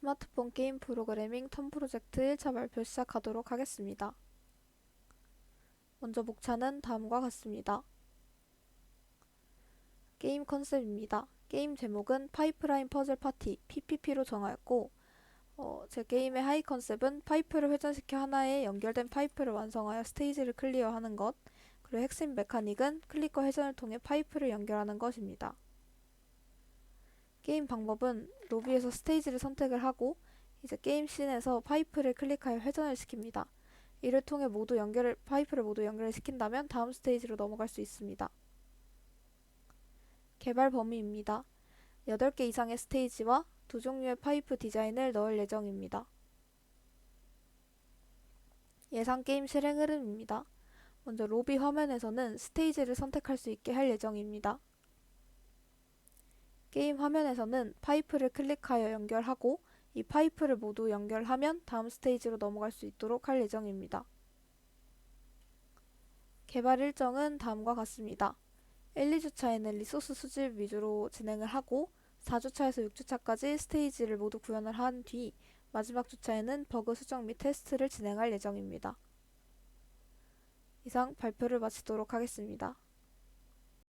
스마트폰 게임 프로그래밍 텀 프로젝트 1차 발표 시작하도록 하겠습니다. 먼저 목차는 다음과 같습니다. 게임 컨셉입니다. 게임 제목은 파이프라인 퍼즐 파티 PPP로 정하였고 어, 제 게임의 하이 컨셉은 파이프를 회전시켜 하나의 연결된 파이프를 완성하여 스테이지를 클리어하는 것 그리고 핵심 메카닉은 클릭과 회전을 통해 파이프를 연결하는 것입니다. 게임 방법은 로비에서 스테이지를 선택을 하고 이제 게임 씬에서 파이프를 클릭하여 회전을 시킵니다. 이를 통해 모두 연결을 파이프를 모두 연결을 시킨다면 다음 스테이지로 넘어갈 수 있습니다. 개발 범위입니다. 8개 이상의 스테이지와 두 종류의 파이프 디자인을 넣을 예정입니다. 예상 게임 실행 흐름입니다. 먼저 로비 화면에서는 스테이지를 선택할 수 있게 할 예정입니다. 게임 화면에서는 파이프를 클릭하여 연결하고 이 파이프를 모두 연결하면 다음 스테이지로 넘어갈 수 있도록 할 예정입니다. 개발 일정은 다음과 같습니다. 1, 2주차에는 리소스 수집 위주로 진행을 하고 4주차에서 6주차까지 스테이지를 모두 구현을 한 뒤 마지막 주차에는 버그 수정 및 테스트를 진행할 예정입니다. 이상 발표를 마치도록 하겠습니다.